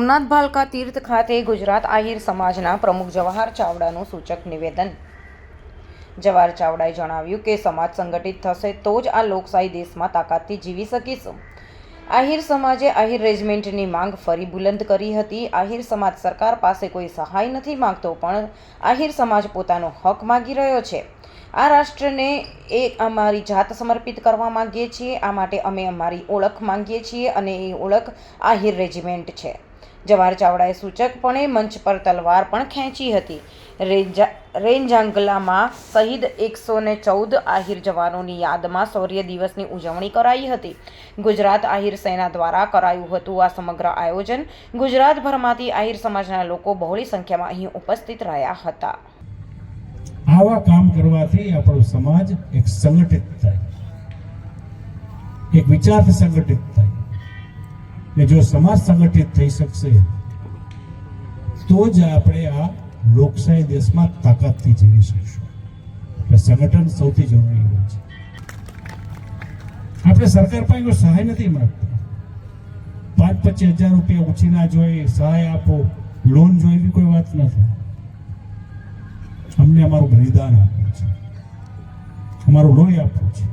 સોમનાથ ભાલકા તીર્થ ખાતે ગુજરાત આહિર સમાજના પ્રમુખ જવાહર ચાવડાનું સૂચક નિવેદન. જવાહર ચાવડાએ જણાવ્યું કે સમાજ સંગઠિત થશે તો જ આ લોકશાહી દેશમાં તાકાતથી જીવી શકીશું. આહિર સમાજે આહિર રેજિમેન્ટની માંગ ફરી બુલંદ કરી હતી. આહિર સમાજ સરકાર પાસે કોઈ સહાય નથી માંગતો, પણ આહિર સમાજ પોતાનો હક માગી રહ્યો છે. આ રાષ્ટ્રને એ અમારી જાત સમર્પિત કરવા માગીએ છીએ. આ માટે અમે અમારી ઓળખ માંગીએ છીએ અને એ ઓળખ આહિર રેજિમેન્ટ છે. જવાહર ચાવડાએ સૂચકપણે મંચ પર તલવાર પણ ખેંચી હતી. રેન્જા રેન્જાંગલામાં શહીદ એકસો ને ચૌદ આહિર જવાનોની યાદમાં શૌર્ય દિવસની ઉજવણી કરાઈ હતી. ગુજરાત આહિર સેના દ્વારા કરાયું હતું આ સમગ્ર આયોજન. ગુજરાતભરમાંથી આહિર સમાજના લોકો બહોળી સંખ્યામાં અહીં ઉપસ્થિત રહ્યા હતા. આવા કામ કરવાથી આપણો સમાજ એક સંગઠિત થાય. એક વિચારથી સંગઠિત થાય. ને જો સમાજ સંગઠિત થઈ શકશે, તો જ આપણે આ લોકશાહી દેશમાં તાકાતથી જીવી શકશું. એટલે સંગઠન સૌથી જરૂરી હોય છે. આપણે સરકાર પાસે કોઈ સહાય નથી માગતા. પાંચ પચીસ હજાર રૂપિયા ઉછીના જોઈએ સહાય આપો લોન જોઈએ એવી કોઈ વાત નથી. અમને અમારું બલિદાન આપવું છે. અમારું લોહી આપવું છે.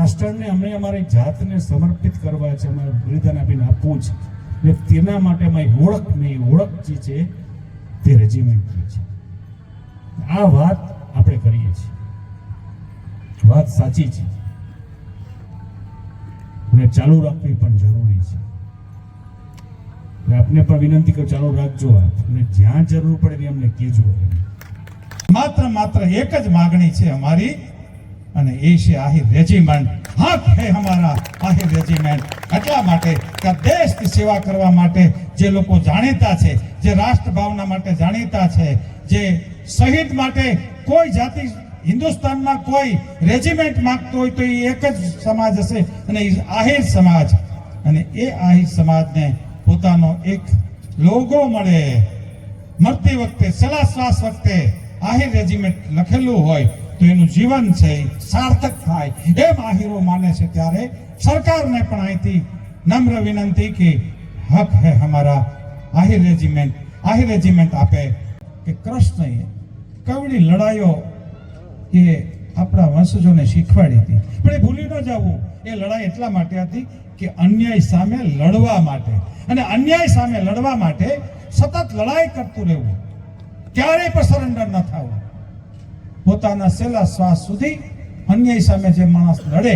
આ અમે અમારી જાતને સમર્પિત કરવા છે, અમારે બલિદાન આપીને આપવું છે. ને તેના માટે અમારી ઓળખ નહીં ઓળખ જે છે, તે રેજિમેન્ટની છે. આ વાત આપણે કરીએ છીએ. વાત સાચી છે. અને ચાલુ રાખવી પણ જરૂરી છે. આપને પણ વિનંતી કરું, ચાલુ રાખજો આપ. અને જ્યાં જરૂર પડે અમને કહેજો માત્ર માત્ર એક જ માગણી છે અમારી. અને એ છે આહિર રેજિમેન્ટ. હક હે અમારા આહિર રેજિમેન્ટ. એટલા માટે કે દેશની સેવા કરવા માટે જે લોકો જાણીતા છે, જે રાષ્ટ્ર ભાવના માટે જાણીતા છે, જે શહીદ માટે કોઈ જાતિ હિન્દુસ્તાનમાં કોઈ રેજિમેન્ટ માંગતો હોય તો એ એક જ સમાજ હશે અને એ આહિર સમાજ. અને એ આહિર સમાજને પોતાનો એક લોગો મળે. મરતી વખતે, સલાહ શ્વાસ વખતે આહિર રેજિમેન્ટ લખેલું હોય. તો એનું જીવન છે, સાર્થક થાય. એમ માહિરો માને છે ત્યારે સરકારને પણ અહીંથી નમ્ર વિનંતી કે હક હે હમારા આહિર રેજિમેન્ટ. આહિર રેજિમેન્ટ આપે કે કૃષ્ણએ કવડી લડાઈઓ એ આપણા વંશજોને શીખવાડી હતી. પણ એ ભૂલી ન જવું. એ લડાઈ એટલા માટે હતી કે અન્યાય સામે લડવા માટે. અને અન્યાય સામે લડવા માટે સતત લડાઈ કરતું રહેવું. ક્યારેય પણ સરેન્ડર ન થવું. પોતાના છેલ્લા શ્વાસ સુધી અન્યાય સામે જે માણસ લડે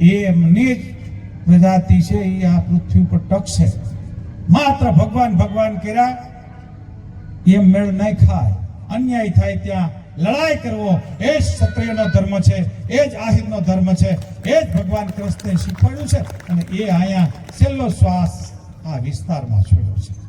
એમની જ પ્રજાતિ છે, એ આ પૃથ્વી ઉપર ટકશે. માત્ર ભગવાન ભગવાન કર્યા, એમ મેળ નહીં ખાય. અન્યાય થાય ત્યાં. લડાઈ કરવો, એ જ ક્ષત્રિયનો ધર્મ છે, એ જ આહિરનો ધર્મ છે, એ જ ભગવાન કૃષ્ણે શીખવાડ્યું છે અને એ અહીંયા છેલ્લો શ્વાસ આ વિસ્તારમાં છોડ્યો છે.